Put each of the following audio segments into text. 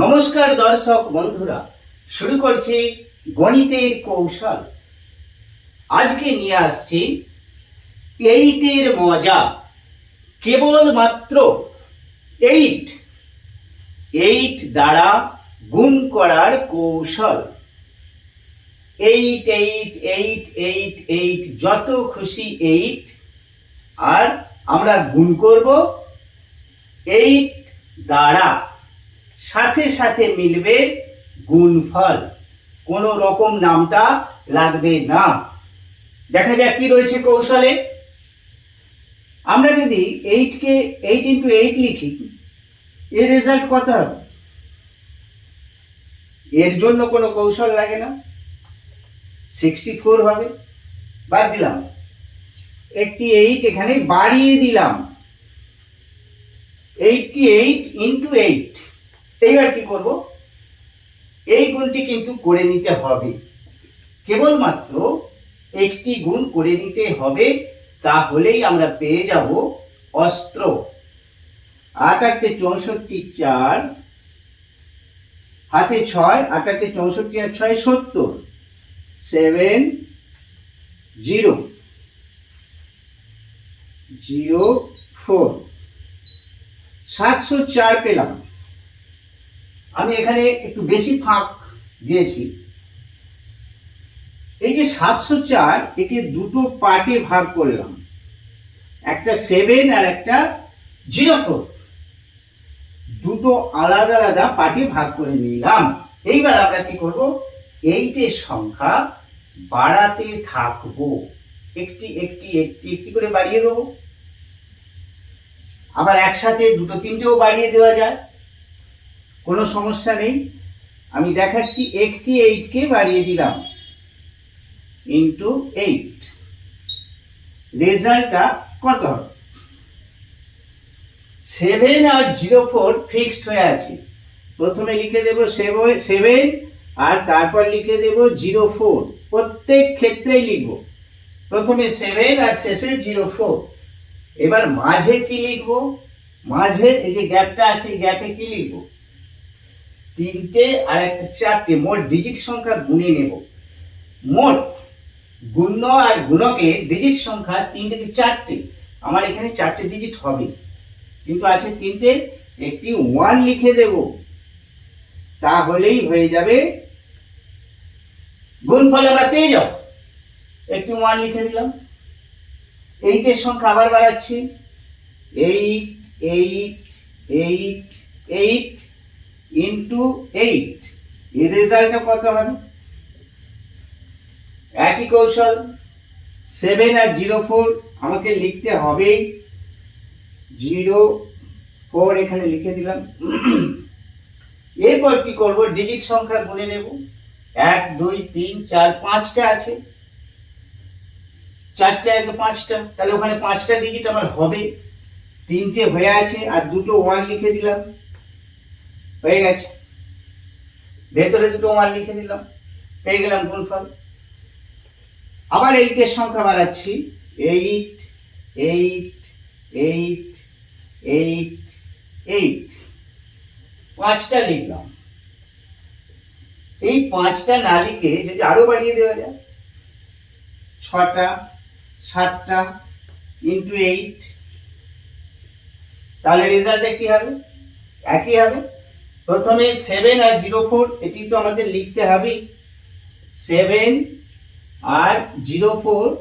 নমস্কার দর্শক বন্ধুরা, শুরু করছি গণিতের কৌশল। আজকে নিয়ে আসছি এইটের মজা। কেবলমাত্র এইট এইট দ্বারা গুণ করার কৌশল। Eight eight eight eight eight যত খুশি এইট আর আমরা গুণ করব এইট দ্বারা। সাথে সাথে মিলবে গুণফল। কোনো রকম নামটা লাগবে না। দেখা যাক কি রয়েছে কৌশলে। আমরা যদি এইটকে এইট ইন্টু এইট লিখি, এর রেজাল্ট কত হবে? এর জন্য কোনো কৌশল লাগে না। সিক্সটি ফোর হবে। বাদ দিলাম। একটি এইট এখানে বাড়িয়ে দিলাম। এইটটি এইট ইন্টু এইট এইবার কি করব? এই গুণটি কিন্তু করে নিতে হবে। কেবলমাত্র একটি গুণ করে নিতে হবে, তাহলেই আমরা পেয়ে যাব অস্ত্র। আট আটটে চৌষট্টি চার, হাতে ছয়, আট আটটে চৌষট্টি আর ছয় সত্তর। Seven, zero. Zero, four. সাতশো চার পেলাম। আমি এখানে একটু বেশি ফাঁক দিয়েছি। এই যে সাতশো চার, একে দুটো পার্টে ভাগ করলাম। একটা সেভেন আর একটা জিরো ফোর দুটো আলাদা আলাদা পার্টে ভাগ করে নিলাম। এইবার আমরা কি করব? এইটের সংখ্যা বাড়াতে থাকব। একটি একটি একটি একটি করে বাড়িয়ে দেবো। আবার একসাথে দুটো তিনটেও বাড়িয়ে দেওয়া যায়। কোনো সমস্যা নেই। আমি দেখাচ্ছি একটি এইটকে বাড়িয়ে দিলাম। ইন্টু এইট রেজাল্টটা কত হবে? সেভেন আর জিরো ফোর ফিক্সড হয়ে আছে। প্রথমে লিখে দেব সেভেন আর তারপর লিখে দেব জিরো ফোর প্রত্যেক ক্ষেত্রেই লিখব। প্রথমে সেভেন আর শেষে জিরো ফোর এবার মাঝে কি লিখব? মাঝে এই যে গ্যাপটা আছে গ্যাপে কি লিখব? তিনটে আর একটা চারটে, মোট ডিজিট সংখ্যা গুনে নেব। মোট গুণ্য আর গুণকে ডিজিট সংখ্যা তিনটে কি চারটে? আমার এখানে চারটে ডিজিট হবে। কিন্তু আছে তিনটে, একটি ওয়ান লিখে দেব। তাহলেই হয়ে যাবে গুণফল আমরা পেয়ে যাব। একটি ওয়ান লিখে দিলাম। এইটের সংখ্যা আবার বাড়াচ্ছি। Eight eight eight eight into eight এর রেজাল্টটা কত হবে? একই কৌশল সেভেন আর জিরো ফোর আমাকে লিখতে হবেই। জিরো ফোর এখানে লিখে দিলাম। এরপর কি করব? ডিজিট সংখ্যা গুনে নেব। এক, দুই, তিন, চার, পাঁচটা আছে। চারটা এক, পাঁচটা। তাহলে ওখানে পাঁচটা ডিজিট আমার হবে। তিনটে হয়ে আছে আর দুটো ওয়ান লিখে দিলাম। হয়ে গেছে। ভেতরে দুটো ওয়ান লিখে দিলাম। পেয়ে গেলাম গুণফল আবার এইটের সংখ্যা বাড়াচ্ছি। Eight eight eight eight eight পাঁচটা লিখলাম। এই পাঁচটা না লিখে যদি আরও বাড়িয়ে দেওয়া যায়, ছটা, সাতটা ইন্টু এইট তাহলে রেজাল্টটা কি হবে? একই হবে। প্রথমে সেভেন আর জিরো ফোর এটি তো আমাদের লিখতে হবে। সেভেন আর জিরো ফোর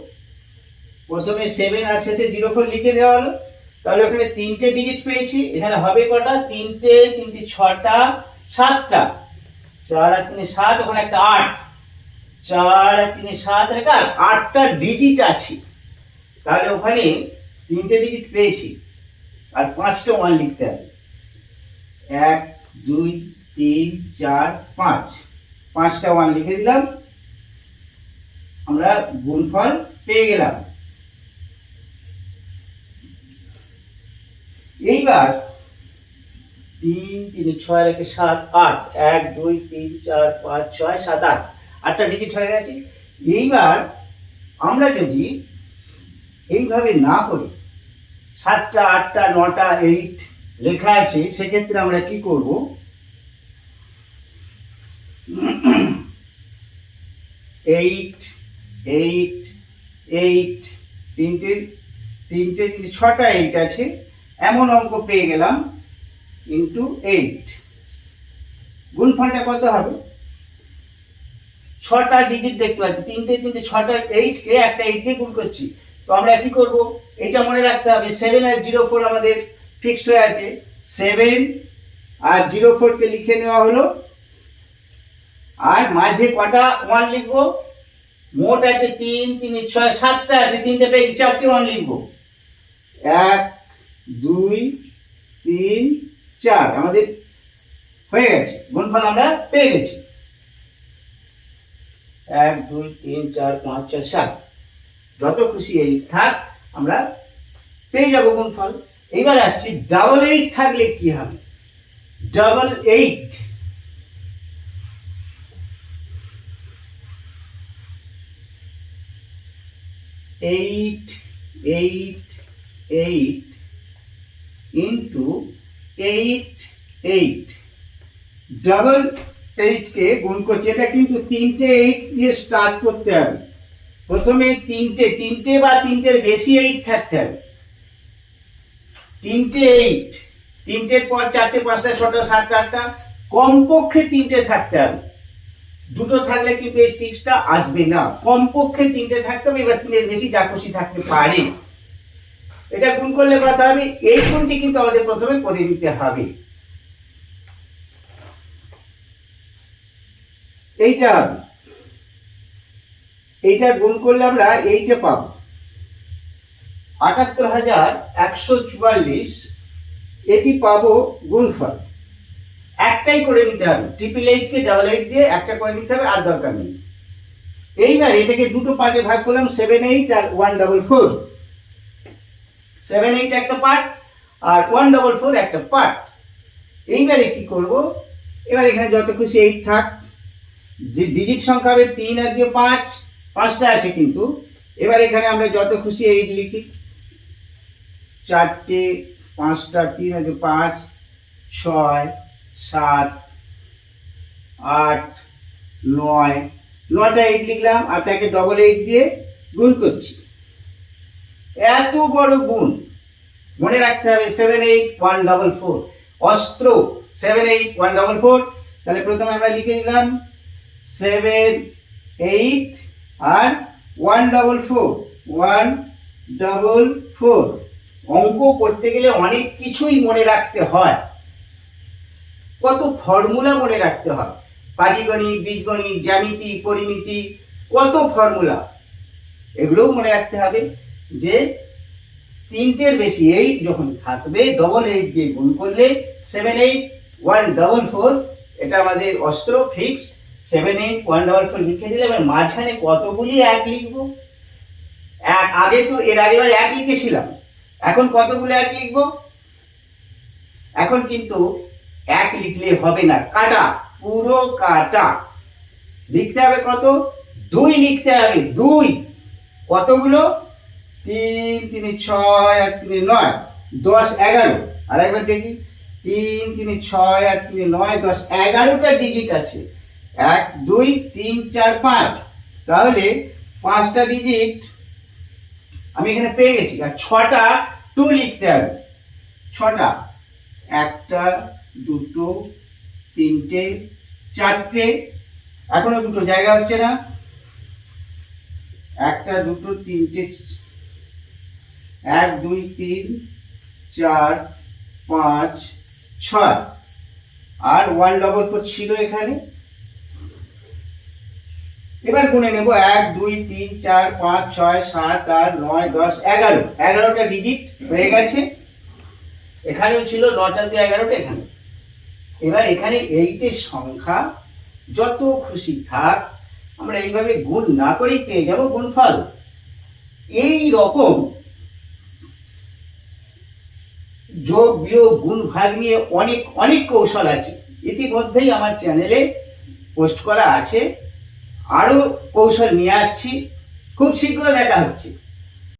প্রথমে সেভেন আর শেষে জিরো ফোর লিখে দেওয়া হলো। তাহলে ওখানে তিনটে ডিজিট পেয়েছি। এখানে হবে কটা? তিনটে তিনটে ছটা, সাতটা। চার আর তিনে সাত, ওখানে একটা আট। চার আর তিনে সাত আর একটা আট। আটটা ডিজিট আছে। তাহলে ওখানে তিনটে ডিজিট পেয়েছি। আর পাঁচটা ওয়ান লিখতে হবে। এক দুই, তিন, চার, পাঁচ। পাঁচটা ওয়ান লিখে দিলাম। আমরা গুণফল পেয়ে গেলাম। এইবার তিন তিন ছয় রেখে সাত, আট। এক, দুই, তিন, চার, পাঁচ, ছয়, সাত, আট। আটটা ডিজিট হয়ে গেছে। এইবার আমরা যদি এইভাবে না করি, সাতটা, আটটা, নটা এইট লেখা আছে, সেক্ষেত্রে আমরা কি করব? এইট এইট এইট তিনটে তিনটে তিনটে, ছটা এইট আছে। এমন অঙ্ক পেয়ে গেলাম ইন্টু এইট গুণফলটা কত হবে? ছটা ডিজিট দেখতে পাচ্ছি। তিনটে তিনটে, ছটা এইট কে একটা এইট গুণ করছি। তো আমরা কি করব? এটা মনে রাখতে হবে। সেভেন আর জিরো ফোর আমাদের ফিক্সড হয়ে আছে সেভেন আর জিরো ফোরকে লিখে নেওয়া হলো। আর মাঝে কটা ওয়ান লিখব? মোট আছে তিন তিন, ছয়, সাতটা আছে, তিনটে পেয়ে চারটে ওয়ান লিখব। এক, দুই, তিন, চার, আমাদের হয়ে গেছে, গুণফল আমরা পেয়ে গেছি। এক, দুই, তিন, চার, পাঁচ, ছয়, সাত। যত খুশি এই থাক, আমরা পেয়ে যাব গুণফল। এইবার আসছি ডাবল এইট থাকলে কি হবে? Double eight eight eight eight into eight eight double এইটকে গুণ করছি, এটা কিন্তু তিনটে এইট দিয়ে স্টার্ট করতে হবে। প্রথমে তিনটে তিনটে বা তিনটের বেশি এইট থাকতে হবে। তিনটে এইট তিনটের পর চারটে পাঁচটা, ছটা, সাতটা, আটটা, কমপক্ষে তিনটে থাকতে হবে। দুটো থাকলে কিন্তু এই স্টিক্সটা আসবে না। কমপক্ষে তিনটে থাকতে হবে, এবার তিনের বেশি যা খুশি থাকতে পারে। এটা গুণ করলে কথা হবে এই গুণটি কিন্তু আমাদের প্রথমে করে নিতে হবে। এইটা এইটা গুণ করলে আমরা এইটা পাবো। আটাত্তর হাজার একশো চুয়াল্লিশ, এটি পাবো গুণফল। একটাই করে নিতে হবে ট্রিপল এইটকে ডাবল এইট দিয়ে একটা করে নিতে হবে, আর দরকার নেই। এইবার এটাকে দুটো পার্টে ভাগ করলাম সেভেন এইট আর one double four seven eight একটা পার্ট আর ওয়ান ডাবল ফোর একটা পার্ট এইবারে কি করব? এবার এখানে যত খুশি এইট থাক। যে ডিজিট সংখ্যা হবে তিন আর দিয়ে পাঁচ। পাঁচটা আছে কিন্তু। এবার এখানে আমরা যত খুশি এইট লিখি। চারটে, পাঁচটা, তিন আছে, পাঁচ, ছয়, সাত, আট, নয়। নয়টা এইট লিখলাম আর তাকে ডবল এইট দিয়ে গুণ করছি। এত বড় গুণ। মনে রাখতে হবে seven eight one double four অস্ত্র seven eight one double four তাহলে প্রথমে আমরা লিখে নিলাম সেভেন এইট আর one double four one double four অঙ্ক করতে গেলে অনেক কিছুই মনে রাখতে হয়। কত ফর্মুলা মনে রাখতে হয়। পাটিগণিত, বীজগণিত, জ্যামিতি, পরিমিতি, কত ফর্মুলা। এগুলোও মনে রাখতে হবে যে তিনটের বেশি এইট যখন থাকবে ডবল এইট দিয়ে গুণ করলে seven eight one double four এটা আমাদের অস্ত্র fixed seven eight one double four লিখে দিলে এবার মাঝখানে কতগুলি এক লিখব? এক, আগে তো এর আগেবার এক লিখেছিলাম। এখন কতগুলো এক লিখব? এখন কিন্তু এক লিখলে হবে না। কাটা, পুরো কাটা। লিখতে হবে কত? দুই লিখতে হবে, দুই। কতগুলো? তিন, তিনে, ছয় আর তিন, নয়। দশ, এগারো। আর একবার দেখি। তিন, তিনে, ছয় আর তিন, নয়, দশ। এগারোটা ডিজিট আছে। এক, দুই, তিন, চার, পাঁচ। তাহলে পাঁচটা ডিজিট আমি এখানে পেয়ে গেছি। আর ছটা টু লিখতে হবে। ছটা। একটা, দুটো, তিনটে, চারটে। এখনও দুটো জায়গা হচ্ছে না। একটা, দুটো, তিনটে। এক, দুই, তিন, চার, পাঁচ, ছয়। আর ওয়ান ডবল ফোর ছিল এখানে। এবার গুনে নেব এক, দুই, তিন, চার, পাঁচ, ছয়, সাত, আট, নয়, দশ, এগারো। এগারোটা ডিজিট হয়ে গেছে। এখানেও ছিল নটাতে এগারোটা এখানে। এবার এখানে এইটের সংখ্যা যত খুশি থাক, আমরা এইভাবে গুণ না করেই পেয়ে যাব গুণফল। এই রকম যোগ, বিয়োগ, গুণ, ভাগ নিয়ে অনেক অনেক কৌশল আছে। ইতিমধ্যেই আমার চ্যানেলে পোস্ট করা আছে। আরও কৌশল নিয়ে আসছি। খুব শীঘ্র দেখা হচ্ছে।